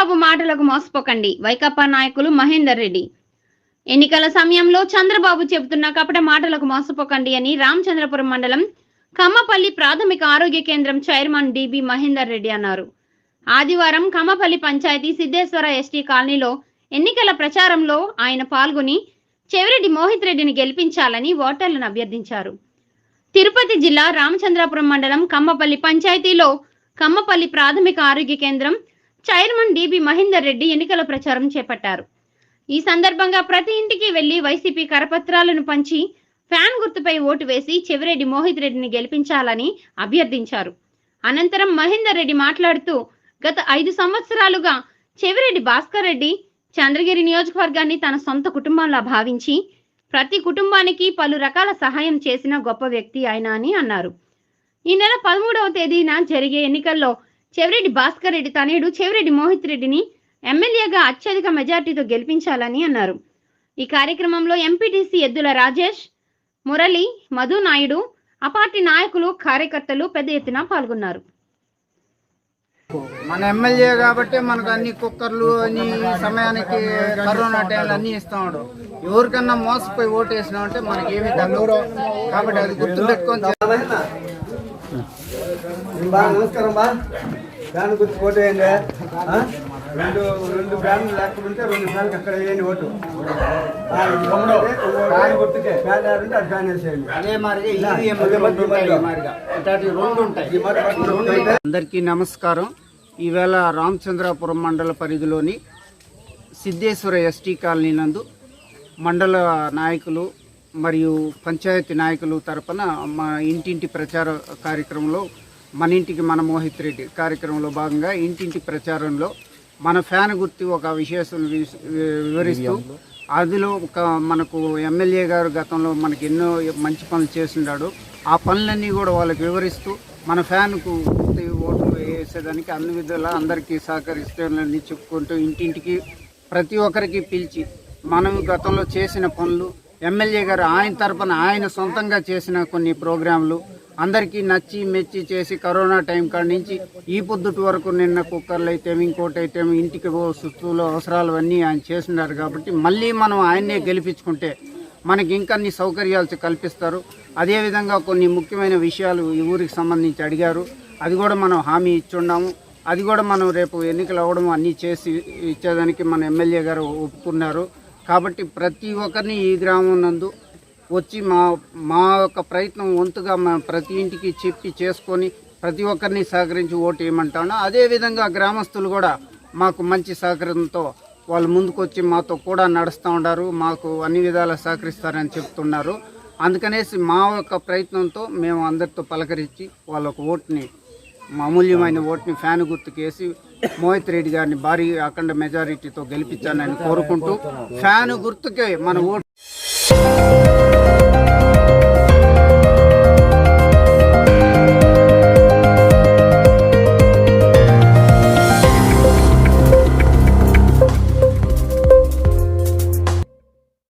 చంద్రబాబు మాటలకు మోసపోకండి. వైకాపా నాయకులు మహేందర్ రెడ్డి. ఎన్నికల సమయంలో చంద్రబాబు చెబుతున్న కపట మాటలకు మోసపోకండి అని రామచంద్రపురం మండలం కమ్మపల్లి ప్రాథమిక ఆరోగ్య కేంద్రం చైర్మన్ డిబి మహేందర్ రెడ్డి అన్నారు. ఆదివారం కమ్మపల్లి పంచాయతీ సిద్ధేశ్వర ఎస్టీ కాలనీలో ఎన్నికల ప్రచారంలో ఆయన పాల్గొని చెవిరెడ్డి మోహిత్ రెడ్డిని గెలిపించాలని ఓటర్లను అభ్యర్థించారు. తిరుపతి జిల్లా రామచంద్రాపురం మండలం కమ్మపల్లి పంచాయతీలో కమ్మపల్లి ప్రాథమిక ఆరోగ్య కేంద్రం చైర్మన్ డిబి మహేందర్ రెడ్డి ఎన్నికల ప్రచారం చేపట్టారు. ఈ సందర్భంగా ప్రతి ఇంటికి వెళ్ళి వైసీపీ కరపత్రాలను పంచి ఫ్యాన్ గుర్తుపై ఓటు వేసి చెవిరెడ్డి మోహిత్ రెడ్డిని గెలిపించాలని అభ్యర్థించారు. అనంతరం మహేందర్ రెడ్డి మాట్లాడుతూ గత ఐదు సంవత్సరాలుగా చెవిరెడ్డి భాస్కర్ రెడ్డి చంద్రగిరి నియోజకవర్గాన్ని తన సొంత కుటుంబంలా భావించి ప్రతి కుటుంబానికి పలు రకాల సహాయం చేసిన గొప్ప వ్యక్తి ఆయన అని అన్నారు. ఈ నెల పదమూడవ తేదీన జరిగే ఎన్నికల్లో చెవిరెడ్డి భాస్కర్ రెడ్డి తనయుడు చెవిరెడ్డి మోహిత్ రెడ్డిని ఎమ్మెల్యేగా అత్యధిక మెజార్టీతో గెలిపించాలని అన్నారు. ఈ కార్యక్రమంలో ఎంపీటీసీ ఎద్దుల రాజేష్ మురళి మధు నాయుడు ఆ పార్టీ నాయకులు కార్యకర్తలు పెద్ద ఎత్తున పాల్గొన్నారు. మన ఎమ్మెల్యే కాబట్టి మనకు అన్ని కుక్కర్లు అన్ని సమయానికి కరోనా టైంలో అన్ని ఇస్తాడు ఎవరికన్నా మోసపోయి ఓటు వేసినామంటే మనకి ఏమి తగ్గదు కాబట్టి అది గుర్తుపెట్టుకొని బా నమస్కారం బా. ఫ్యాన్ గుర్తు ఓటు వేయండి? రెండు రెండు ఫ్యాన్లు లేకపోతే రెండు ఫ్యాన్కి అక్కడ వేయండి ఓటు. ఫ్యాన్ గుర్తుకే. ఫ్యాన్ లేదంటే అది ఫ్యాన్ వేసేయండి. అదే వేయండి. అందరికీ నమస్కారం. ఈవేళ రామచంద్రాపురం మండల పరిధిలోని సిద్ధేశ్వర ఎస్టీ కాలనీ నందు మండల నాయకులు మరియు పంచాయతీ నాయకులు తరపున మా ఇంటింటి ప్రచార కార్యక్రమంలో మన ఇంటికి మన మోహిత్ రెడ్డి కార్యక్రమంలో భాగంగా ఇంటింటి ప్రచారంలో మన ఫ్యాన్ గుర్తి ఒక విశేషం వివరిస్తూ అందులో ఒక మనకు ఎమ్మెల్యే గారు గతంలో మనకి ఎన్నో మంచి పనులు చేసిండాడు. ఆ పనులన్నీ కూడా వాళ్ళకి వివరిస్తూ మన ఫ్యాన్కు గుర్తు ఓటు వేసేదానికి అన్ని విధాలా అందరికీ సహకరిస్తానని చెప్పుకుంటూ ఇంటింటికి ప్రతి ఒక్కరికి పిలిచి మనం గతంలో చేసిన పనులు ఎమ్మెల్యే గారు ఆయన తరపున ఆయన సొంతంగా చేసిన కొన్ని ప్రోగ్రాంలు అందరికీ నచ్చి మెచ్చి చేసి కరోనా టైం కాడి నుంచి ఈ పొద్దుటి వరకు నిన్న కుక్కర్లు అయితే ఇంకోటి అయితే ఇంటికి వస్తువులు అవసరాలు అన్నీ ఆయన చేస్తున్నారు కాబట్టి మళ్ళీ మనం ఆయన్నే గెలిపించుకుంటే మనకి ఇంకన్ని సౌకర్యాలు కల్పిస్తారు. అదేవిధంగా కొన్ని ముఖ్యమైన విషయాలు ఈ ఊరికి సంబంధించి అడిగారు. అది కూడా మనం హామీ ఇచ్చున్నాము. అది కూడా మనం రేపు ఎన్నికలు అవ్వడం అన్నీ చేసి ఇచ్చేదానికి మన ఎమ్మెల్యే గారు ఒప్పుకున్నారు. కాబట్టి ప్రతి ఒక్కరిని ఈ గ్రామం నందు వచ్చి మా మా యొక్క ప్రయత్నం వంతుగా మా ప్రతి ఇంటికి చెప్పి చేసుకొని ప్రతి ఒక్కరిని సహకరించి ఓటు వేయమంటాను. అదేవిధంగా గ్రామస్తులు కూడా మాకు మంచి సహకారంతో వాళ్ళు ముందుకొచ్చి మాతో కూడా నడుస్తూ ఉన్నారు మాకు అన్ని విధాలా సహకరిస్తారని చెప్తున్నారు. అందుకనేసి మా యొక్క ప్రయత్నంతో మేము అందరితో పలకరించి వాళ్ళ ఓటుని అమూల్యమైన ఓటుని ఫ్యాన్ గుర్తుకేసి మోహిత్ రెడ్డి గారిని భారీ అఖండ మెజారిటీతో గెలిపించాలని కోరుకుంటూ ఫ్యాన్ గుర్తుకే మన ఓటు